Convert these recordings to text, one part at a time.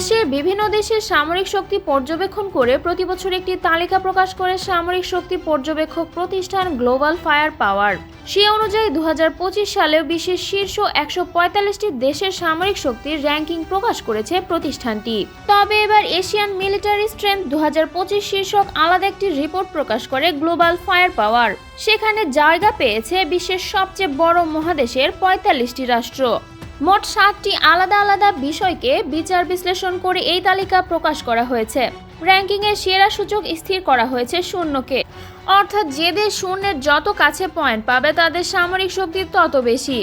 বিশ্বের বিভিন্ন দেশের সামরিক শক্তি পর্যবেক্ষণ করে প্রতি বছর একটি তালিকা প্রকাশ করে সামরিক শক্তি পর্যবেক্ষক প্রতিষ্ঠান গ্লোবাল ফায়ার পাওয়ার। সে অনুযায়ী দু সালেও বিশ্বের শীর্ষ একশো দেশের সামরিক শক্তির র্যাঙ্কিং প্রকাশ করেছে প্রতিষ্ঠানটি। তবে এবার এশিয়ান মিলিটারি স্ট্রেংথ দু শীর্ষক আলাদা একটি রিপোর্ট প্রকাশ করে গ্লোবাল ফায়ার পাওয়ার। সেখানে জায়গা পেয়েছে বিশ্বের সবচেয়ে বড় মহাদেশের পঁয়তাল্লিশটি রাষ্ট্র। মোট সাতটি আলাদা আলাদা বিষয়কে বিচার বিশ্লেষণ করে এই তালিকা প্রকাশ করা হয়েছে। র্যাঙ্কিংয়ের সেরা সূচক স্থির করা হয়েছে শূন্যকে। অর্থাৎ যে দেশ শূন্যের যত কাছে পয়েন্ট পাবে, তাদের সামরিক শক্তি তত বেশি।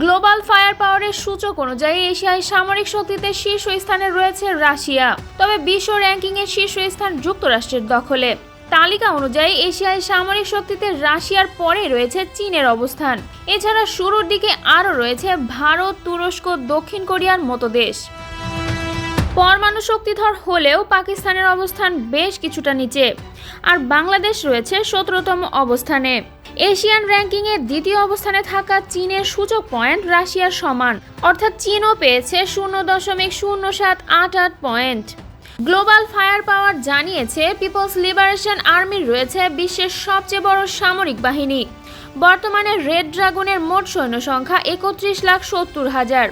গ্লোবাল ফায়ার পাওয়ারের সূচক অনুযায়ী এশিয়ায় সামরিক শক্তিতে শীর্ষ স্থানে রয়েছে রাশিয়া। তবে বিশ্ব র্যাঙ্কিংয়ের শীর্ষ স্থান যুক্তরাষ্ট্রের দখলে। তালিকা অনুযায়ী এশিয়ায় সামরিক শক্তিতে রাশিয়ার পরে রয়েছে চীনের অবস্থান। এছাড়া শুরুর দিকে আরও রয়েছে ভারত, তুরস্ক, দক্ষিণ কোরিয়ার মতো দেশ। পরমাণু শক্তিধর হলেও পাকিস্তানের অবস্থান বেশ কিছুটা নিচে। আর বাংলাদেশ রয়েছে সতেরোতম অবস্থানে। এশিয়ান র্যাঙ্কিংয়ে দ্বিতীয় অবস্থানে থাকা চীনের সূচক পয়েন্ট রাশিয়ার সমান। অর্থাৎ চীনও পেয়েছে শূন্য দশমিক শূন্য সাত আট আট পয়েন্ট। গ্লোবাল ফায়ার পাওয়ার জানিয়েছে, পিপলস লিবারেশন আর্মির রয়েছে বিশ্বের সবচেয়ে বড় সামরিক বাহিনী। বর্তমানে রেড ড্রাগনের মোট সৈন্য সংখ্যা একত্রিশ লাখ সত্তর হাজার।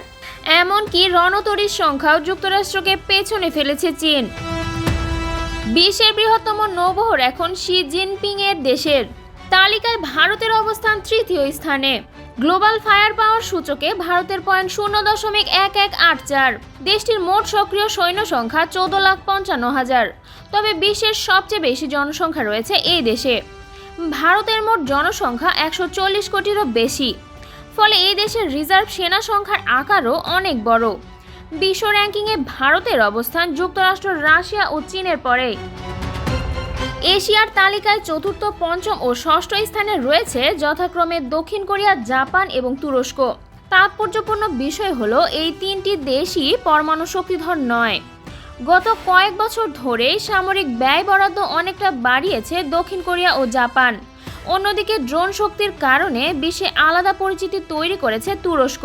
এমনকি রণতরীর সংখ্যাও যুক্তরাষ্ট্রকে পেছনে ফেলেছে চীন। বিশ্বের বৃহত্তম নৌবহর এখন শি জিনপিং এর দেশের। তালিকায় ভারতের অবস্থান তৃতীয় স্থানে। গ্লোবাল ফায়ার পাওয়ার সূচকে ভারতের পয়েন্ট শূন্য দশমিক এক এক আট চার। দেশটির মোট সক্রিয় সৈন্য সংখ্যা চৌদ্দ লাখ পঞ্চান্ন হাজার। তবে বিশ্বের সবচেয়ে বেশি জনসংখ্যা রয়েছে এই দেশে। ভারতের মোট জনসংখ্যা একশো চল্লিশ কোটিরও বেশি। ফলে এই দেশের রিজার্ভ সেনা সংখ্যার আকারও অনেক বড়। বিশ্ব র্যাঙ্কিংয়ে ভারতের অবস্থান যুক্তরাষ্ট্র, রাশিয়া ও চীনের পরে। এশিয়ার তালিকায় চতুর্থ, পঞ্চম ও ষষ্ঠ স্থানে রয়েছে যথাক্রমে দক্ষিণ কোরিয়া, জাপান এবং তুরস্ক। তাৎপর্যপূর্ণ বিষয় হল এই তিনটি দেশই পরমাণু শক্তিধর নয়। গত কয়েক বছর ধরেই সামরিক ব্যয় বরাদ্দ অনেকটা বাড়িয়েছে দক্ষিণ কোরিয়া ও জাপান। অন্যদিকে ড্রোন শক্তির কারণে বিশ্বে আলাদা পরিচিতি তৈরি করেছে তুরস্ক।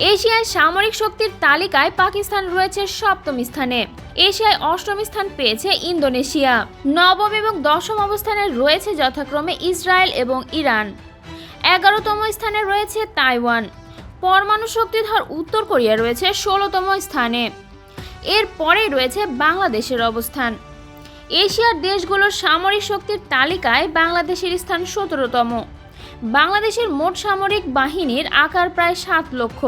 এশিয়ায় সামরিক শক্তির তালিকায় পাকিস্তান রয়েছে সপ্তম স্থানে। এশিয়ায় অষ্টম স্থান পেয়েছে ইন্দোনেশিয়া। নবম এবং দশম অবস্থানে রয়েছে যথাক্রমে ইসরায়েল এবং ইরান। এগারোতম স্থানে রয়েছে তাইওয়ান। পরমাণু শক্তিধর উত্তর কোরিয়া রয়েছে ষোলোতম স্থানে। এর পরে রয়েছে বাংলাদেশের অবস্থান। এশিয়ার দেশগুলোর সামরিক শক্তির তালিকায় বাংলাদেশের স্থান সতেরোতম। বাংলাদেশের মোট সামরিক বাহিনীর আকার প্রায় সাত লক্ষ।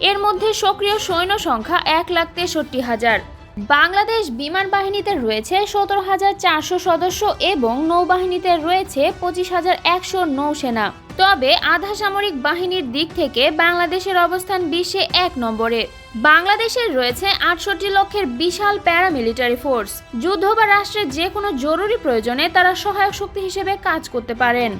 এর মধ্যে সক্রিয় সৈন্য সংখ্যা এক লাখ তেষট্টি হাজার। বাংলাদেশ বিমান বাহিনীতে রয়েছে সতেরো হাজার চারশো সদস্য এবং নৌবাহিনীতে রয়েছে পঁচিশ হাজার একশো নৌসেনা তবে আধা সামরিক বাহিনীর দিক থেকে বাংলাদেশের অবস্থান বিশ্বে এক নম্বরে। বাংলাদেশের রয়েছে আটষট্টি লক্ষের বিশাল প্যারামিলিটারি ফোর্স। যুদ্ধ বা রাষ্ট্রের যে কোনো জরুরি প্রয়োজনে তারা সহায়ক শক্তি হিসেবে কাজ করতে পারেন।